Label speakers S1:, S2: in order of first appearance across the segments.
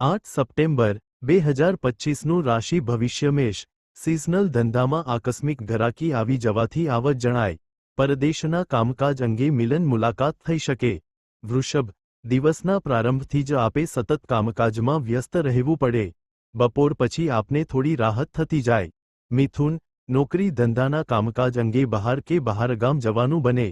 S1: આઠ સપ્ટેમ્બર બે હજાર પચીસનું રાશિ ભવિષ્ય મેષ સિઝનલ ધંધામાં આકસ્મિક ઘરાકી આવી જવાથી આવક જણાય પરદેશના કામકાજ અંગે મિલન મુલાકાત થઈ શકે વૃષભ દિવસના પ્રારંભથી જ આપે સતત કામકાજમાં વ્યસ્ત રહેવું પડે બપોર પછી આપને થોડી રાહત થતી જાય મિથુન નોકરી ધંધાના કામકાજ અંગે બહાર કે બહારગામ જવાનું બને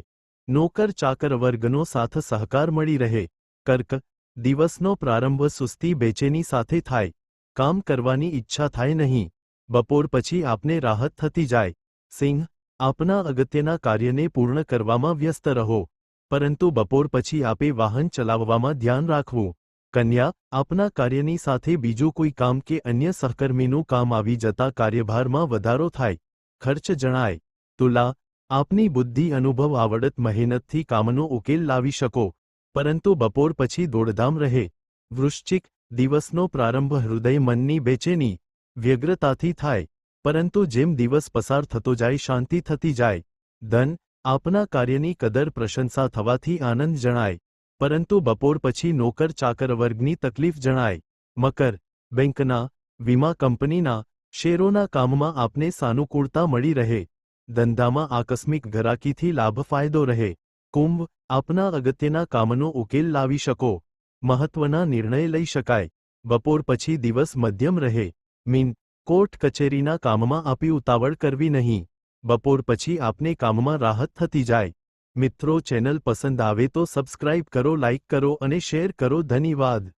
S1: નોકર ચાકર વર્ગનો સાથ સહકાર મળી રહે કર્ક દિવસનો પ્રારંભ સુસ્તી બેચેની સાથે થાય, કામ કરવાની ઈચ્છા થાય નહીં. બપોર પછી આપને રાહત થતી જાય. સિંહ, આપના અગત્યના કાર્યને પૂર્ણ કરવામાં વ્યસ્ત રહો. પરંતુ બપોર પછી આપે વાહન ચલાવવામાં ધ્યાન રાખવું. કન્યા, આપના કાર્યની સાથે બીજું કોઈ કામ કે અન્ય સહકર્મીનું કામ આવી જતા કાર્યભારમાં વધારો થાય. ખર્ચ જણાય. તુલા, આપની બુદ્ધિ અનુભવ આવડત મહેનતથી કામનો ઉકેલ લાવી શકો. પરંતુ બપોર પછી દોડધામ રહે વૃશ્ચિક દિવસનો પ્રારંભ હૃદય મનની બેચેની વ્યગ્રતાથી થાય પરંતુ જેમ દિવસ પસાર થતો જાય શાંતિ થતી જાય ધન આપના કાર્યની કદર પ્રશંસા થવાથી આનંદ જણાય પરંતુ બપોર પછી નોકર ચાકર વર્ગની તકલીફ જણાય મકર બેંકના વીમા કંપનીના શેરોના કામમાં આપને સાનુકૂળતા મળી રહે ધંધામાં આકસ્મિક ઘરાકીથી લાભ ફાયદો રહે કુંભ, આપના અગત્યના કામનો ઉકેલ લાવી શકો. મહત્વના નિર્ણય લઈ શકાય. બપોર પછી દિવસ મધ્યમ રહે. મીન, કોર્ટ કચેરીના કામમાં આપી ઉતાવળ કરવી નહીં. બપોર પછી આપને કામમાં રાહત થતી જાય. મિત્રો, ચેનલ પસંદ આવે તો સબસ્ક્રાઇબ કરો, લાઇક કરો અને શેર કરો. ધન્યવાદ.